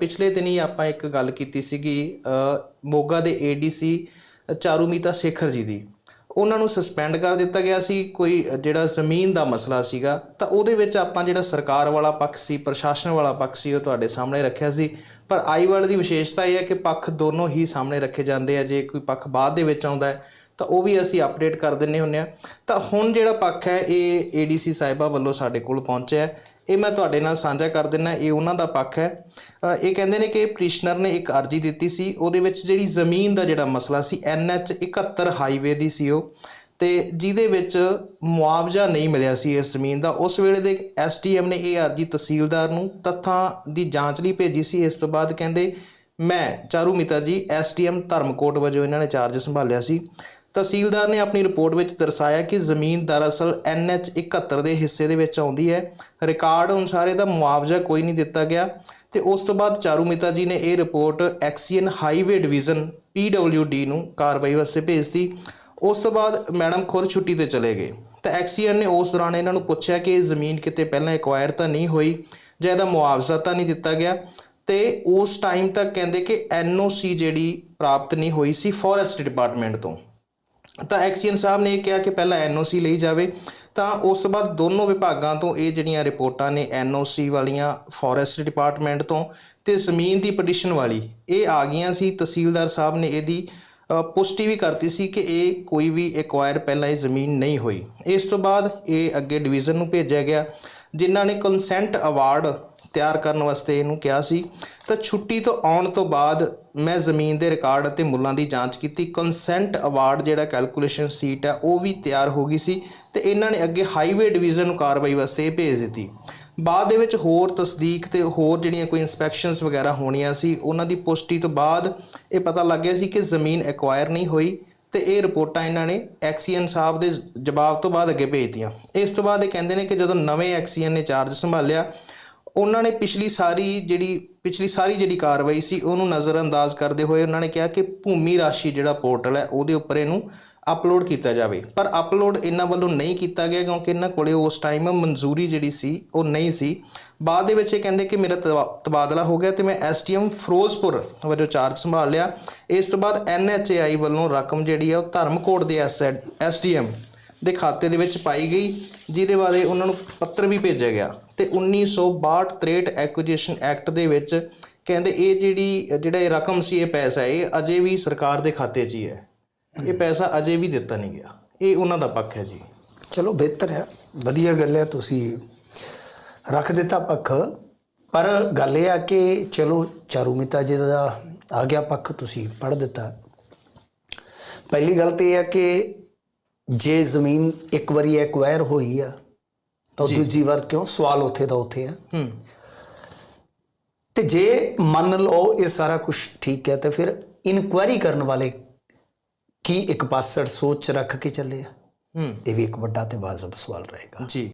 ਪਿਛਲੇ ਦਿਨੀ ਆਪਾਂ ਇੱਕ ਗੱਲ ਕੀਤੀ ਸੀਗੀ ਮੋਗਾ ਦੇ ਏਡੀਸੀ ਚਾਰੂਮੀਤਾ ਸੇਖਰ ਜੀ ਦੀ। ਉਹਨਾਂ ਨੂੰ ਸਸਪੈਂਡ ਕਰ ਦਿੱਤਾ ਗਿਆ ਸੀ, ਕੋਈ ਜਿਹੜਾ ਜ਼ਮੀਨ ਦਾ ਮਸਲਾ ਸੀਗਾ, ਤਾਂ ਉਹਦੇ ਵਿੱਚ ਆਪਾਂ ਜਿਹੜਾ ਸਰਕਾਰ ਵਾਲਾ ਪੱਖ ਸੀ, ਪ੍ਰਸ਼ਾਸਨ ਵਾਲਾ ਪੱਖ ਸੀ, ਉਹ ਤੁਹਾਡੇ ਸਾਹਮਣੇ ਰੱਖਿਆ ਸੀ। ਪਰ ਆਈ ਵਾਲੇ ਦੀ ਵਿਸ਼ੇਸ਼ਤਾ ਇਹ ਹੈ ਕਿ ਪੱਖ ਦੋਨੋਂ ਹੀ ਸਾਹਮਣੇ ਰੱਖੇ ਜਾਂਦੇ ਆ, ਜੇ ਕੋਈ ਪੱਖ ਬਾਅਦ ਦੇ ਵਿੱਚ ਆਉਂਦਾ ਤਾਂ ਉਹ ਵੀ ਅਸੀਂ ਅਪਡੇਟ ਕਰ ਦਿੰਨੇ ਹੁੰਨੇ ਆ। ਤਾਂ ਹੁਣ ਜਿਹੜਾ ਪੱਖ ਹੈ, ਇਹ ਏਡੀਸੀ ਸਾਹਿਬਾ ਵੱਲੋਂ ਸਾਡੇ ਕੋਲ ਪਹੁੰਚਿਆ ਹੈ। ਇਹ ਮੈਂ ਤੁਹਾਡੇ ਨਾਲ ਸਾਂਝਾ ਕਰ ਦਿੰਨਾ, ਇਹ ਉਹਨਾਂ ਦਾ ਪੱਖ ਹੈ। ਇਹ ਕਹਿੰਦੇ ਨੇ ਕਿ ਪਟੀਸ਼ਨਰ ਨੇ ਇੱਕ ਅਰਜੀ ਦਿੱਤੀ ਸੀ। ਉਹਦੇ ਵਿੱਚ ਜਿਹੜੀ ਜ਼ਮੀਨ ਦਾ ਜਿਹੜਾ ਮਸਲਾ ਸੀ NH 71 ਹਾਈਵੇ ਦੀ ਸੀ ਉਹ। ਤੇ ਜਿਹਦੇ ਵਿੱਚ ਮੁਆਵਜ਼ਾ ਨਹੀਂ ਮਿਲਿਆ ਸੀ ਇਸ ਜ਼ਮੀਨ ਦਾ। ਉਸ ਵੇਲੇ ਦੇ ਐਸਡੀਐਮ ਨੇ ਇਹ ਅਰਜੀ ਤਹਿਸੀਲਦਾਰ ਨੂੰ ਤੱਥਾਂ ਦੀ ਜਾਂਚ ਲਈ ਭੇਜੀ ਸੀ। ਇਸ ਤੋਂ ਬਾਅਦ ਕਹਿੰਦੇ, ਮੈਂ ਚਾਰੂ ਮਿਤਾ ਜੀ ਐਸਡੀਐਮ ਧਰਮਕੋਟ ਵਜੋਂ ਇਹਨਾਂ ਨੇ ਚਾਰਜ ਸੰਭਾਲਿਆ ਸੀ। ਤਹਿਸੀਲਦਾਰ ਨੇ ਆਪਣੀ ਰਿਪੋਰਟ ਵਿੱਚ ਦਰਸਾਇਆ ਕਿ ਜ਼ਮੀਨ ਦਰਅਸਲ NH 71 ਦੇ ਹਿੱਸੇ ਦੇ ਵਿੱਚ ਆਉਂਦੀ ਹੈ। ਰਿਕਾਰਡ ਅਨੁਸਾਰ ਇਹਦਾ ਮੁਆਵਜ਼ਾ ਕੋਈ ਨਹੀਂ ਦਿੱਤਾ ਗਿਆ ਤੇ ਉਸ ਤੋਂ ਬਾਅਦ ਚਾਰੂ ਮਿਤਾ ਜੀ ਨੇ ਇਹ report XEN highway division PWD ਨੂੰ ਕਾਰਵਾਈ ਵਾਸਤੇ ਭੇਜਤੀ। ਉਸ ਤੋਂ ਬਾਅਦ ਮੈਡਮ ਖੁਦ ਛੁੱਟੀ ਤੇ ਚਲੇ ਗਏ। ਤਾਂ ਐਕਸੀਅਨ ਨੇ ਉਸ ਦੌਰਾਨ ਇਹਨਾਂ ਨੂੰ ਪੁੱਛਿਆ ਕਿ ਇਹ ਜ਼ਮੀਨ ਕਿਤੇ ਪਹਿਲਾਂ ਐਕਵਾਇਰ ਤਾਂ ਨਹੀਂ ਹੋਈ ਜਾਂ ਇਹਦਾ ਮੁਆਵਜ਼ਾ ਤਾਂ ਨਹੀਂ ਦਿੱਤਾ ਗਿਆ ਤੇ ਉਸ ਟਾਈਮ ਤੱਕ ਕਹਿੰਦੇ ਕਿ ਐਨਓਸੀ ਜਿਹੜੀ ਪ੍ਰਾਪਤ ਨਹੀਂ ਹੋਈ ਸੀ ਫੋਰੈਸਟ ਡਿਪਾਰਟਮੈਂਟ ਤੋਂ। ਤਾਂ ਐਕਸੀਅਨ ਸਾਹਿਬ ਨੇ ਇਹ ਕਿਹਾ ਕਿ ਪਹਿਲਾਂ ਐਨਓਸੀ ਲਈ ਜਾਵੇ, ਤਾਂ ਉਸ ਤੋਂ ਬਾਅਦ ਦੋਨੋਂ ਵਿਭਾਗਾਂ ਤੋਂ ਇਹ ਜਿਹੜੀਆਂ ਰਿਪੋਰਟਾਂ ਨੇ ਐਨਓਸੀ ਵਾਲੀਆਂ, ਫੋਰੈਸਟ ਡਿਪਾਰਟਮੈਂਟ ਤੋਂ ਤੇ ਜ਼ਮੀਨ ਦੀ ਪਟੀਸ਼ਨ ਵਾਲੀ, ਇਹ ਆ ਗਈਆਂ ਸੀ। ਤਹਿਸੀਲਦਾਰ ਸਾਹਿਬ ਨੇ ਇਹਦੀ ਪੁਸ਼ਟੀ ਵੀ ਕਰਤੀ ਸੀ ਕਿ ਇਹ ਕੋਈ ਵੀ ਐਕਵਾਇਰ ਪਹਿਲਾਂ ਇਹ ਜ਼ਮੀਨ ਨਹੀਂ ਹੋਈ। ਇਸ ਤੋਂ ਬਾਅਦ ਇਹ ਅੱਗੇ ਡਿਵੀਜ਼ਨ ਨੂੰ ਭੇਜਿਆ ਗਿਆ, ਜਿਨ੍ਹਾਂ ਨੇ ਕੰਸੈਂਟ ਅਵਾਰਡ ਤਿਆਰ ਕਰਨ ਵਾਸਤੇ ਇਹਨੂੰ ਕਿਹਾ ਸੀ। ਤਾਂ ਛੁੱਟੀ ਤੋਂ ਆਉਣ ਤੋਂ ਬਾਅਦ ਮੈਂ ਜ਼ਮੀਨ ਦੇ ਰਿਕਾਰਡ ਅਤੇ ਮੁੱਲਾਂ ਦੀ ਜਾਂਚ ਕੀਤੀ। ਕੰਸੈਂਟ ਅਵਾਰਡ ਜਿਹੜਾ ਕੈਲਕੂਲੇਸ਼ਨ ਸੀਟ ਹੈ, ਉਹ ਵੀ ਤਿਆਰ ਹੋ ਗਈ ਸੀ ਤੇ ਇਹਨਾਂ ਨੇ ਅੱਗੇ ਹਾਈਵੇ ਡਿਵੀਜ਼ਨ ਨੂੰ ਕਾਰਵਾਈ ਵਾਸਤੇ ਇਹ ਭੇਜ ਦਿੱਤੀ। ਬਾਅਦ ਦੇ ਵਿੱਚ ਹੋਰ ਤਸਦੀਕ ਤੇ ਹੋਰ ਜਿਹੜੀਆਂ ਕੋਈ ਇਨਸਪੈਕਸ਼ਨਸ ਵਗੈਰਾ ਹੋਣੀਆਂ ਸੀ, ਉਹਨਾਂ ਦੀ ਪੁਸ਼ਟੀ ਤੋਂ ਬਾਅਦ ਇਹ ਪਤਾ ਲੱਗ ਗਿਆ ਸੀ ਕਿ ਜ਼ਮੀਨ ਐਕਵਾਇਰ ਨਹੀਂ ਹੋਈ ਤੇ ਇਹ ਰਿਪੋਰਟਾਂ ਇਹਨਾਂ ਨੇ ਐਕਸੀਅਨ ਸਾਹਿਬ ਦੇ ਜਵਾਬ ਤੋਂ ਬਾਅਦ ਅੱਗੇ ਭੇਜਤੀਆਂ ਇਸ ਤੋਂ ਬਾਅਦ ਇਹ ਕਹਿੰਦੇ ਨੇ ਕਿ ਜਦੋਂ ਨਵੇਂ ਐਕਸੀਅਨ ਨੇ ਚਾਰਜ ਸੰਭਾਲਿਆ ਉਹਨਾਂ ਨੇ ਪਿਛਲੀ ਸਾਰੀ ਜਿਹੜੀ, ਪਿਛਲੀ ਸਾਰੀ ਜਿਹੜੀ ਕਾਰਵਾਈ ਸੀ, ਉਹਨੂੰ ਨਜ਼ਰਅੰਦਾਜ਼ ਕਰਦੇ ਹੋਏ ਉਹਨਾਂ ਨੇ ਕਿਹਾ ਕਿ ਭੂਮੀ ਰਾਸ਼ੀ ਜਿਹੜਾ ਪੋਰਟਲ ਹੈ, ਉਹਦੇ ਉੱਪਰ ਇਹਨੂੰ ਅਪਲੋਡ ਕੀਤਾ ਜਾਵੇ। ਪਰ ਅਪਲੋਡ ਇਹਨਾਂ ਵੱਲੋਂ ਨਹੀਂ ਕੀਤਾ ਗਿਆ ਕਿਉਂਕਿ ਇਹਨਾਂ ਕੋਲੇ ਉਸ ਟਾਈਮ ਮਨਜ਼ੂਰੀ ਜਿਹੜੀ ਸੀ, ਉਹ ਨਹੀਂ ਸੀ। ਬਾਅਦ ਦੇ ਵਿੱਚ ਇਹ ਕਹਿੰਦੇ ਕਿ ਮੇਰਾ ਤਬਾ- ਤਬਾਦਲਾ ਹੋ ਗਿਆ ਤੇ ਮੈਂ ਐਸਟੀਐਮ ਫਿਰੋਜ਼ਪੁਰ ਵਜੋਂ ਚਾਰਜ ਸੰਭਾਲ ਲਿਆ। ਇਸ ਤੋਂ ਬਾਅਦ ਐਨਐਚਏਆਈ ਵੱਲੋਂ ਰਕਮ ਜਿਹੜੀ ਆ, ਉਹ ਧਰਮਕੋਟ ਦੇ ਐਸਡੀਐਮ ਦੇ ਖਾਤੇ ਦੇ ਵਿੱਚ ਪਾਈ ਗਈ, ਜਿਹਦੇ ਬਾਰੇ ਉਹਨਾਂ ਨੂੰ ਪੱਤਰ ਵੀ ਭੇਜਿਆ ਗਿਆ। ਤੇ 1962 ਐਕੁਜੀਸ਼ਨ ਐਕਟ ਦੇ ਵਿੱਚ ਕਹਿੰਦੇ ਇਹ ਜਿਹੜੀ, ਜਿਹੜਾ ਇਹ ਰਕਮ ਸੀ, ਇਹ ਪੈਸਾ ਇਹ ਅਜੇ ਵੀ ਸਰਕਾਰ ਦੇ ਖਾਤੇ 'ਚ ਹੀ ਹੈ। ਇਹ ਪੈਸਾ ਅਜੇ ਵੀ ਦਿੱਤਾ ਨਹੀਂ ਗਿਆ। ਇਹ ਉਹਨਾਂ ਦਾ ਪੱਖ ਹੈ ਜੀ। ਚਲੋ, ਬਿਹਤਰ ਹੈ। ਵਧੀਆ ਗੱਲ ਹੈ, ਤੁਸੀਂ ਰੱਖ ਦਿੱਤਾ ਪੱਖ। ਪਰ ਗੱਲ ਇਹ ਆ ਕਿ ਚਲੋ ਚਾਰੂਮਿਤਾ ਜੀ ਦਾ ਆ ਗਿਆ ਪੱਖ, ਤੁਸੀਂ ਪੜ੍ਹ ਦਿੱਤਾ। ਪਹਿਲੀ ਗੱਲ ਤੇ ਇਹ ਹੈ ਕਿ ਜੇ ਜ਼ਮੀਨ ਇੱਕ ਵਾਰੀ ਐਕਵਾਇਰ ਹੋਈ ਆ ਤਾਂ ਦੂਜੀ ਵਾਰ ਕਿਉਂ? ਸਵਾਲ ਉੱਥੇ ਦਾ ਉੱਥੇ ਆ। ਹੂੰ। ਤੇ ਜੇ ਮੰਨ ਲਓ ਇਹ ਸਾਰਾ ਕੁਝ ਠੀਕ ਹੈ ਤੇ ਫਿਰ ਇਨਕੁਆਇਰੀ ਕਰਨ ਵਾਲੇ ਕੀ ਇੱਕ ਪਾਸੜ ਸੋਚ ਰੱਖ ਕੇ ਚੱਲੇ ਆ? ਹੂੰ। ਇਹ ਵੀ ਇੱਕ ਵੱਡਾ ਤੇ ਵਾਜਬ ਸਵਾਲ ਰਹੇਗਾ। ਜੀ।